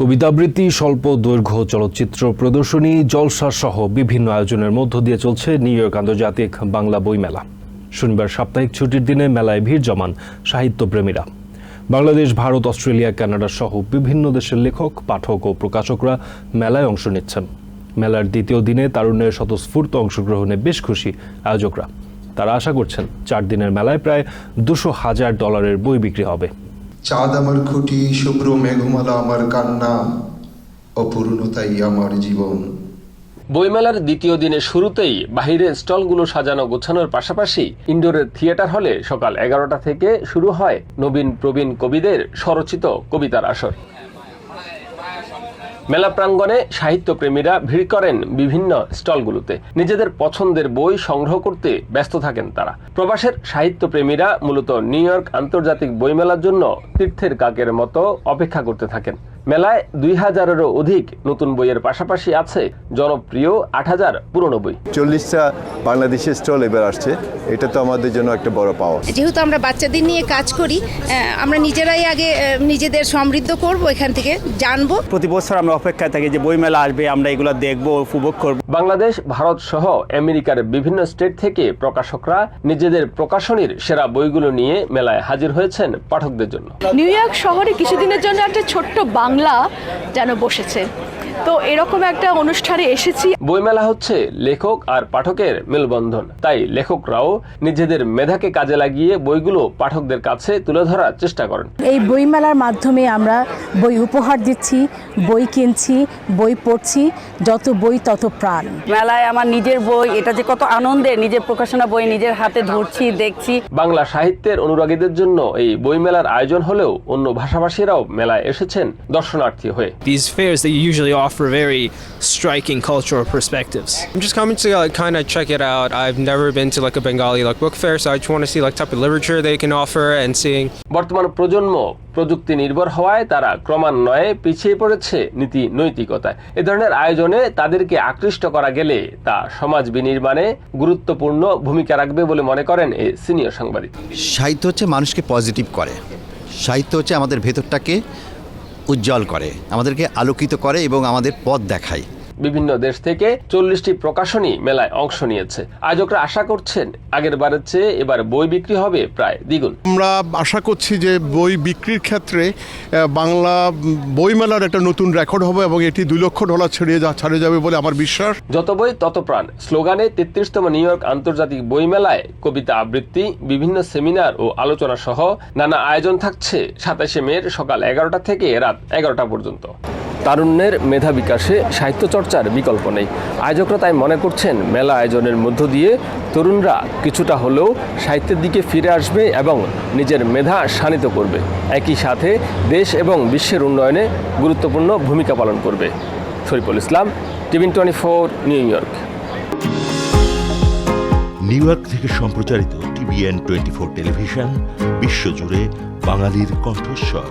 কবিতাবৃত্তি, স্বল্প দৈর্ঘ্য চলচ্চিত্র প্রদর্শনী, জলসা সহ বিভিন্ন আয়োজনের মধ্য দিয়ে চলছে নিউ ইয়র্ক আন্তর্জাতিক বাংলা বইমেলা। শনিবার সাপ্তাহিক ছুটির দিনে মেলায় ভিড় জমান সাহিত্যপ্রেমীরা। বাংলাদেশ, ভারত, অস্ট্রেলিয়া, কানাডা সহ বিভিন্ন দেশের লেখক, পাঠক ও প্রকাশকরা মেলায় অংশ নিচ্ছেন। মেলার দ্বিতীয় দিনে তারুণ্যের স্বতঃস্ফূর্ত অংশগ্রহণে বেশ খুশি আয়োজকরা। তারা আশা করছেন, চার দিনের মেলায় প্রায় দুশো হাজার ডলারের বই বিক্রি হবে। চাঁদ আমার খুঁটি, শুভ্র মেঘমালা আমার কান্না, অপূর্ণতাই আমার জীবন। বইমেলার দ্বিতীয় দিনের শুরুতেই বাহিরে স্টলগুলো সাজানো গোছানোর পাশাপাশি ইন্ডোরের থিয়েটার হলে সকাল এগারোটা থেকে শুরু হয় নবীন প্রবীণ কবিদের স্বরচিত কবিতার আসর। মেলা প্রাঙ্গণে সাহিত্যপ্রেমীরা ভিড় করেন বিভিন্ন স্টলগুলোতে। নিজেদের পছন্দের বই সংগ্রহ করতে ব্যস্ত থাকেন তারা। প্রবাসের সাহিত্যপ্রেমীরা মূলত নিউ ইয়র্ক আন্তর্জাতিক বইমেলার জন্য তীর্থের কাকের মতো অপেক্ষা করতে থাকেন। মেলায় দুই হাজারেরও অধিক নতুন বইয়ের পাশাপাশি আছে জনপ্রিয় আট হাজার পুরনো বই। চল্লিশটা বাংলাদেশের স্টল এবার আসছে। এটা তো আমাদের জন্য একটা বড় পাওয়া। যেহেতু আমরা বাচ্চাদের নিয়ে কাজ করি আমরা নিজেরাই আগে নিজেদের সমৃদ্ধ করব এখান থেকে জানব। প্রতি বছর আমরা অপেক্ষায় থাকি যে বইমেলা আসবে আমরা এগুলো দেখব উপভোগ করব। বাংলাদেশ ভারত সহ আমেরিকার বিভিন্ন স্টেট থেকে প্রকাশকরা নিজেদের প্রকাশনীর সেরা বইগুলো নিয়ে মেলায় হাজির হয়েছেন পাঠকদের জন্য। নিউ ইয়র্ক শহরে কিছুদিনের জন্য একটা ছোট্ট বাংলা যেন বসেছে। তো এরকম একটা অনুষ্ঠানে এসেছি। বইমেলা হচ্ছে লেখক আর পাঠকের মেলবন্ধন। তাই লেখকরাও নিজেদের মেধাকে কাজে লাগিয়ে বইগুলো পাঠকদের কাছে তুলে ধরার চেষ্টা করেন। এই বইমেলার মাধ্যমে আমরা বই উপহার দিচ্ছি বই কিনছি বই পড়ছি যত বই তত প্রাণ। মেলায় আমার নিজের বই এটা যে কত আনন্দের নিজের প্রকাশনা বই নিজের হাতে ধরছি দেখছি। বাংলা সাহিত্যের অনুরাগীদের জন্য এই বইমেলার আয়োজন হলেও অন্য ভাষাভাষীরাও মেলায় এসেছেন দর্শনার্থী হয়ে। These fairs they usually offer very striking cultural perspectives. I'm just coming to like kind of check it out. I've never been to like a Bengali like book fair, so I just want to see like type of literature they can offer and seeing বর্তমান প্রজন্ম প্রযুক্তি নির্ভর হওয়ায় তারা ক্রমান্বয়ে পিছিয়ে পড়েছে নীতি নৈতিকতায় এ ধরনের আয়োজনে তাদেরকে আকৃষ্ট করা গেলে তা সমাজ বিনির্মাণে গুরুত্বপূর্ণ ভূমিকা রাখবে বলে মনে করেন এই সিনিয়র সাংবাদিক সাহিত্য হচ্ছে মানুষকে পজিটিভ করে সাহিত্য হচ্ছে আমাদের ভেতরটাকে উজ্জ্বল করে আমাদেরকে আলোকিত করে এবং আমাদের পথ দেখায়। বিভিন্ন দেশ থেকে চল্লিশটি প্রকাশনী মেলায় অংশ নিয়েছে। আয়োজকরা আশা করছেন আগের বারের চেয়ে এবার বই বিক্রি হবে প্রায় দ্বিগুণ। আমরা আশা করছি যে বই বিক্রির ক্ষেত্রে বাংলা বইমেলার একটা নতুন রেকর্ড হবে এবং এটি দুই লক্ষ ডলার ছড়িয়ে যা ছাড়িয়ে যাবে বলে আমার বিশ্বাস। যত বই তত প্রাণ। স্লোগানে তেত্রিশতম নিউ ইয়র্ক আন্তর্জাতিক বইমেলায় কবিতা আবৃত্তি বিভিন্ন সেমিনার ও আলোচনা সহ নানা আয়োজন থাকছে সাতাশে মের সকাল এগারোটা থেকে রাত এগারোটা পর্যন্ত। তারুণ্যের মেধা বিকাশে সাহিত্য চর্চার বিকল্প নেই। আয়োজকরা তাই মনে করছেন, মেলা আয়োজনের মধ্য দিয়ে তরুণরা কিছুটা হলেও সাহিত্যের দিকে ফিরে আসবে এবং নিজের মেধা শানিত করবে। একই সাথে দেশ এবং বিশ্বের উন্নয়নে গুরুত্বপূর্ণ ভূমিকা পালন করবে। Shariful Islam TVN twenty four, New York. New York থেকে সম্প্রচারিত টিভিএন টোয়েন্টি ফোর টেলিভিশন, বিশ্বজুড়ে বাঙালির কণ্ঠস্বর।